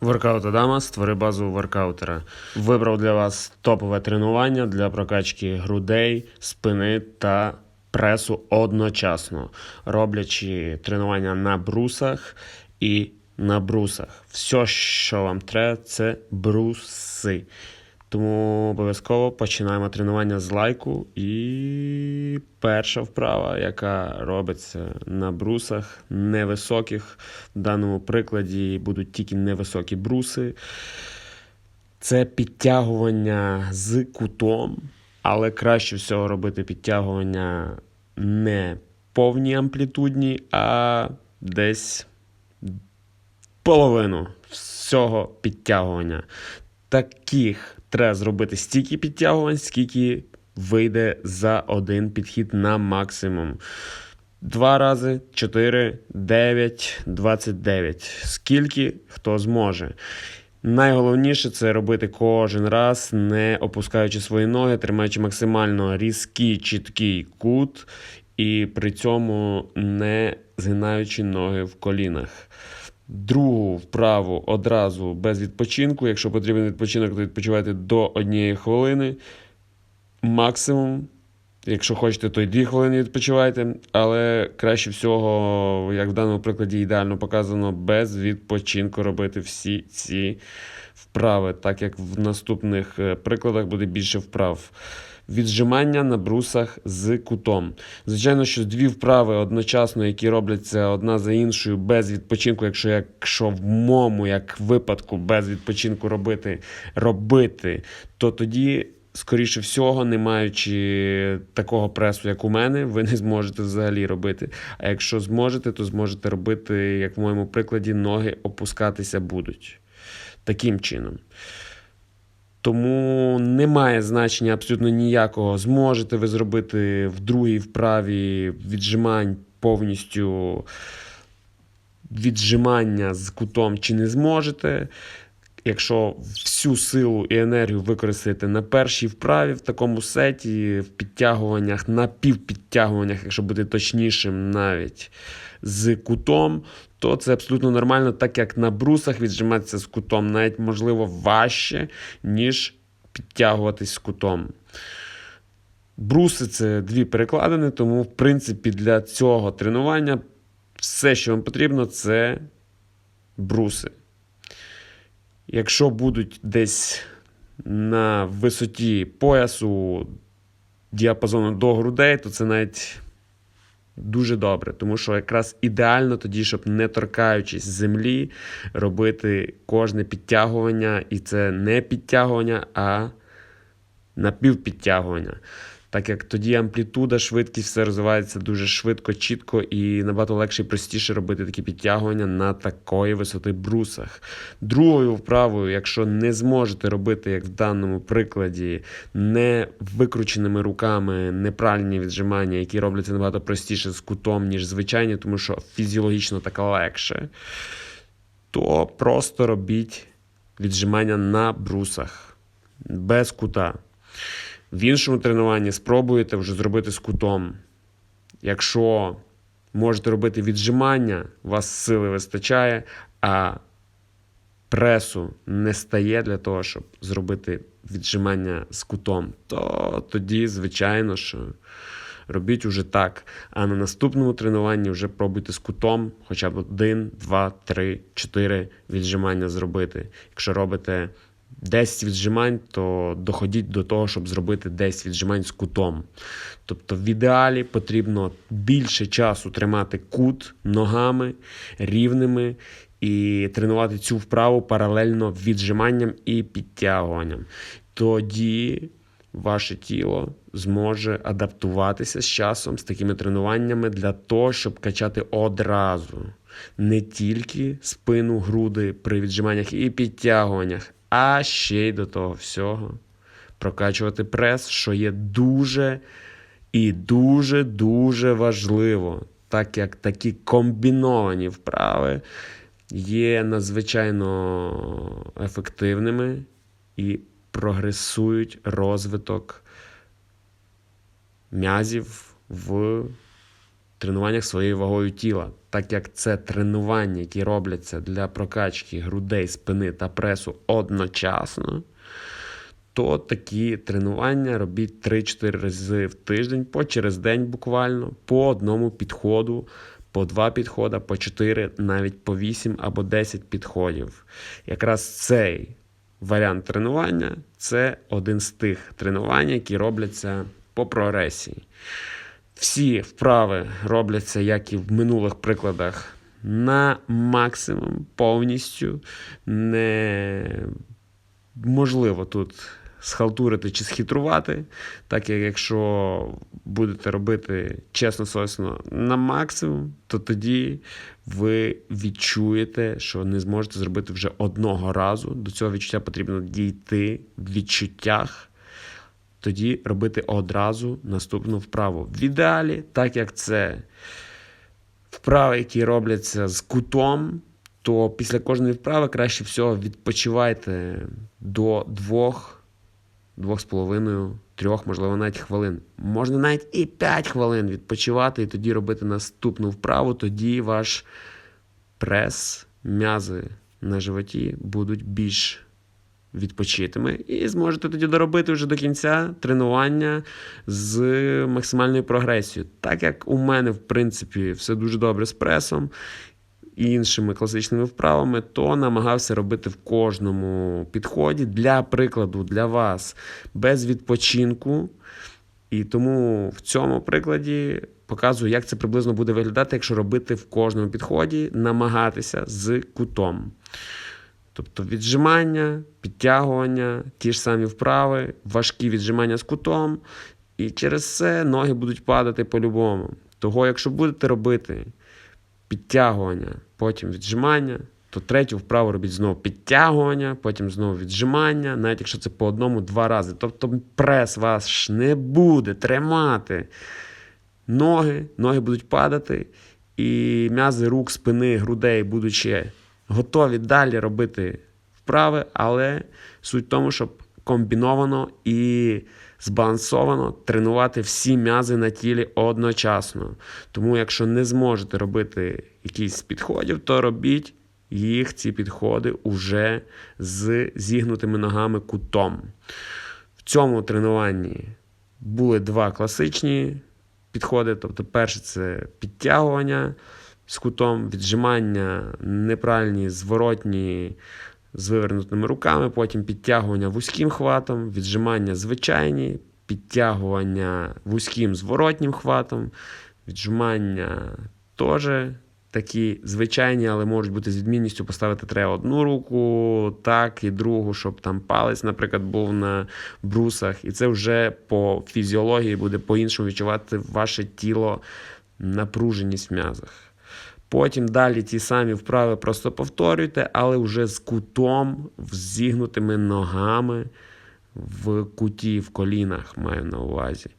Воркаут Адама, створи базу воркаутера. Вибрав для вас топове тренування для прокачки грудей, спини та пресу одночасно, роблячи тренування на брусах і на брусах. Все, що вам треба, це бруси. Тому обов'язково починаємо тренування з лайку. І перша вправа, яка робиться на брусах невисоких. В даному прикладі будуть тільки невисокі бруси. Це підтягування з кутом, але краще всього робити підтягування не повні амплітудні, а десь половину всього підтягування. Таких треба зробити стільки підтягувань, скільки вийде за один підхід на максимум. Два рази, 4, 9, 29. Скільки хто зможе. Найголовніше це робити кожен раз, не опускаючи свої ноги, тримаючи максимально різкий, чіткий кут, і при цьому не згинаючи ноги в колінах. Другу вправу одразу без відпочинку. Якщо потрібен відпочинок, то відпочивайте до однієї хвилини. Максимум. Якщо хочете, то й 2 хвилини відпочивайте, але краще всього, як в даному прикладі ідеально показано, без відпочинку робити всі ці вправи, так як в наступних е, прикладах буде більше вправ. Віджимання на брусах з кутом. Звичайно, що дві вправи одночасно, які робляться одна за іншою без відпочинку, якщо якщо в моєму як випадку без відпочинку робити, робити, то тоді скоріше всього, не маючи такого пресу, як у мене, ви не зможете взагалі робити. А якщо зможете, то зможете робити, як в моєму прикладі, ноги опускатися будуть. Таким чином. Тому немає значення абсолютно ніякого. Зможете ви зробити в другій вправі віджимань повністю віджимання з кутом чи не зможете. Якщо всю силу і енергію використаєте на першій вправі в такому сеті, в підтягуваннях, на півпідтягуваннях, якщо бути точнішим, навіть з кутом, то це абсолютно нормально, так як на брусах віджиматися з кутом навіть можливо важче, ніж підтягуватись з кутом. Бруси це дві перекладини, тому, в принципі, для цього тренування все, що вам потрібно, це бруси. Якщо будуть десь на висоті поясу діапазону до грудей, то це навіть дуже добре, тому що якраз ідеально тоді, щоб не торкаючись землі, робити кожне підтягування, і це не підтягування, а напівпідтягування так як тоді амплітуда, швидкість все розвивається дуже швидко, чітко і набагато легше і простіше робити такі підтягування на такої висоти брусах. Другою вправою, якщо не зможете робити, як в даному прикладі, не викрученими руками неправильні віджимання, які робляться набагато простіше з кутом, ніж звичайні, тому що фізіологічно так легше, то просто робіть віджимання на брусах без кута. В іншому тренуванні спробуєте вже зробити з кутом. Якщо можете робити віджимання, у вас сили вистачає, а пресу не стає для того, щоб зробити віджимання з кутом, то тоді, звичайно, що робіть уже так. А на наступному тренуванні вже пробуйте з кутом хоча б один, два, три, чотири віджимання зробити. Якщо робите 10 віджимань, то доходіть до того, щоб зробити 10 віджимань з кутом. Тобто, в ідеалі потрібно більше часу тримати кут ногами рівними і тренувати цю вправу паралельно віджиманням і підтягуванням. Тоді ваше тіло зможе адаптуватися з часом з такими тренуваннями для того, щоб качати одразу. Не тільки спину, груди при віджиманнях і підтягуваннях, а ще й до того всього прокачувати прес, що є дуже і дуже-дуже важливо, так як такі комбіновані вправи є надзвичайно ефективними і прогресують розвиток м'язів в тренуваннях своєю вагою тіла, так як це тренування, які робляться для прокачки грудей, спини та пресу одночасно, то такі тренування робіть 3-4 рази в тиждень, по через день буквально, по одному підходу, по два підходи, по 4, навіть по 8 або 10 підходів. Якраз цей варіант тренування це один з тих тренувань, які робляться по прогресії. Всі вправи робляться, як і в минулих прикладах, на максимум повністю. Неможливо тут схалтурити чи схитрувати, так як якщо будете робити чесно совісно на максимум, то тоді ви відчуєте, що не зможете зробити вже одного разу. До цього відчуття потрібно дійти в відчуттях. Тоді робити одразу наступну вправу. В ідеалі, так як це вправи, які робляться з кутом, то після кожної вправи краще всього відпочивайте до двох, двох з половиною, трьох, можливо, навіть хвилин. Можна навіть і 5 хвилин відпочивати, і тоді робити наступну вправу. Тоді ваш прес, м'язи на животі будуть більш відпочитими, і зможете тоді доробити вже до кінця тренування з максимальною прогресією. Так як у мене, в принципі, все дуже добре з пресом і іншими класичними вправами, то намагався робити в кожному підході для прикладу для вас без відпочинку. І тому в цьому прикладі показую, як це приблизно буде виглядати, якщо робити в кожному підході, намагатися з кутом. Тобто віджимання, підтягування, ті ж самі вправи, важкі віджимання з кутом, і через це ноги будуть падати по-любому. Того, якщо будете робити підтягування, потім віджимання, то третю вправу робіть знову підтягування, потім знову віджимання, навіть якщо це по одному-два рази. Тобто прес вас не буде тримати ноги, ноги будуть падати, і м'язи рук, спини, грудей будуть ще готові далі робити вправи, але суть в тому, щоб комбіновано і збалансовано тренувати всі м'язи на тілі одночасно. Тому, якщо не зможете робити якісь підходів, то робіть їх, ці підходи, уже з зігнутими ногами кутом. В цьому тренуванні були два класичні підходи. Тобто, перше це підтягування з кутом, віджимання неправильні, зворотні з вивернутими руками, потім підтягування вузьким хватом, віджимання звичайні, підтягування вузьким зворотнім хватом, віджимання теж такі звичайні, але можуть бути з відмінністю поставити треба одну руку, так, і другу, щоб там палець, наприклад, був на брусах. І це вже по фізіології буде по-іншому відчувати ваше тіло напруженість в м'язах. Потім далі ті самі вправи просто повторюйте, але вже з кутом, з зігнутими ногами в куті, в колінах маю на увазі.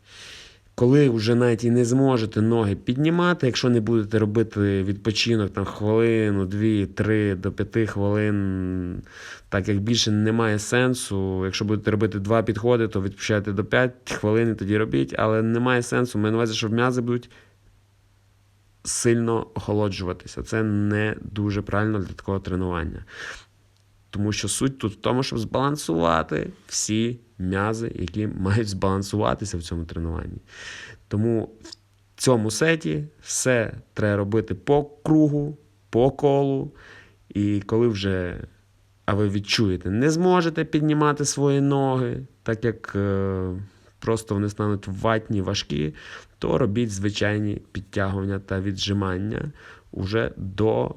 Коли вже навіть і не зможете ноги піднімати, якщо не будете робити відпочинок там хвилину, дві, три до п'яти хвилин, так як більше немає сенсу. Якщо будете робити два підходи, то відпочивайте до 5 хвилин і тоді робіть, але немає сенсу. Маю на увазі, що м'язи будуть сильно охолоджуватися. Це не дуже правильно для такого тренування. Тому що суть тут в тому, щоб збалансувати всі м'язи, які мають збалансуватися в цьому тренуванні. Тому в цьому сеті все треба робити по кругу, по колу. І коли вже, а ви відчуєте, не зможете піднімати свої ноги, так як е, просто вони стануть ватні, важкі, то робіть звичайні підтягування та віджимання уже до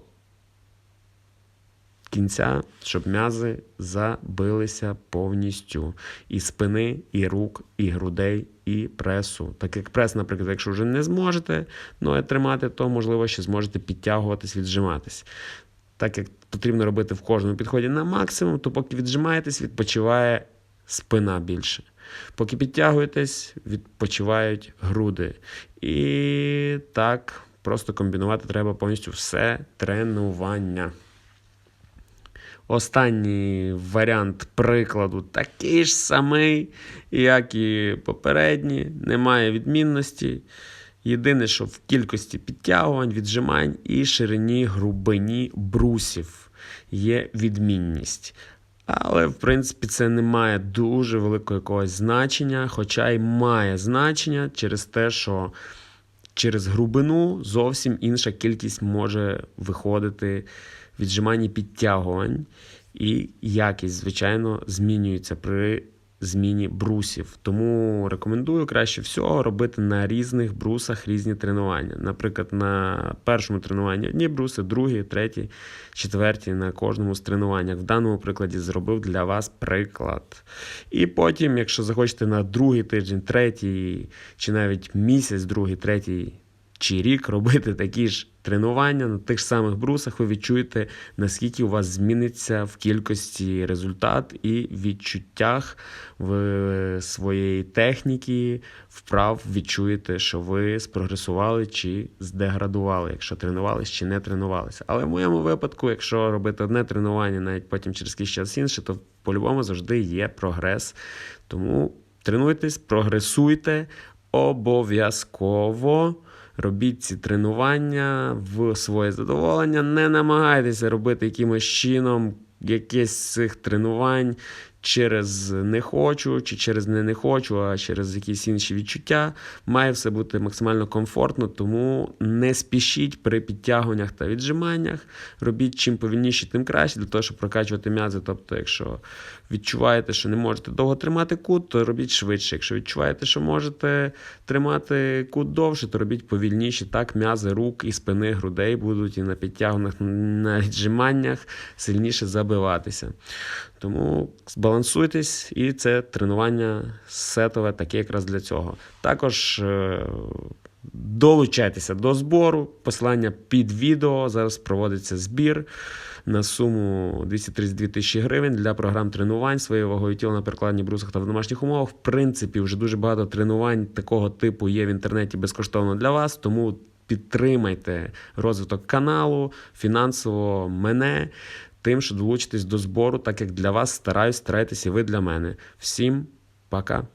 кінця, щоб м'язи забилися повністю. І спини, і рук, і грудей, і пресу. Так як прес, наприклад, якщо вже не зможете ноги тримати, то можливо ще зможете підтягуватись, віджиматись. Так як потрібно робити в кожному підході на максимум, то поки віджимаєтесь, відпочиває спина більше. Поки підтягуєтесь, відпочивають груди. І так, просто комбінувати треба повністю все тренування. Останній варіант прикладу такий ж самий, як і попередній, немає відмінності. Єдине, що в кількості підтягувань, віджимань і ширині грубині брусів є відмінність. Але, в принципі, це не має дуже великого якогось значення, хоча й має значення через те, що через грубину зовсім інша кількість може виходити віджимань і підтягувань, і якість, звичайно, змінюється при зміні брусів. Тому рекомендую краще всього робити на різних брусах різні тренування. Наприклад, на першому тренуванні одні бруси, другі, треті, четверті на кожному з тренувань. В даному прикладі зробив для вас приклад. І потім, якщо захочете на другий тиждень, третій, чи навіть місяць, другий, третій. Чи рік робити такі ж тренування на тих самих брусах, ви відчуєте, наскільки у вас зміниться в кількості результат і відчуттях в своєї техніки, вправ відчуєте, що ви спрогресували чи здеградували, якщо тренувалися чи не тренувалися. Але в моєму випадку, якщо робити одне тренування, навіть потім через якийсь час інше, то по-любому завжди є прогрес. Тому тренуйтесь, прогресуйте обов'язково. Робіть ці тренування в своє задоволення. Не намагайтеся робити якимось чином якесь цих тренувань через не хочу, чи через не не хочу, а через якісь інші відчуття. Має все бути максимально комфортно, тому не спішіть при підтягуваннях та віджиманнях. Робіть чим повільніше, тим краще, для того, щоб прокачувати м'язи. Тобто, якщо відчуваєте, що не можете довго тримати кут, то робіть швидше. Якщо відчуваєте, що можете тримати кут довше, то робіть повільніше. Так, м'язи рук і спини грудей будуть і на підтягуваннях, на віджиманнях сильніше забиватися. Тому збалансуйтесь, і це тренування сетове, таке якраз для цього. Також. е, Долучайтеся до збору. Посилання під відео. Зараз проводиться збір на суму 232 тисячі гривень для програм тренувань своєю вагою тіла на перекладних брусах та в домашніх умовах. В принципі, вже дуже багато тренувань такого типу є в інтернеті безкоштовно для вас. Тому підтримайте розвиток каналу, фінансово мене. Тим, що долучитесь до збору, так як для вас стараюсь, старайтесь і ви для мене. Всім пока!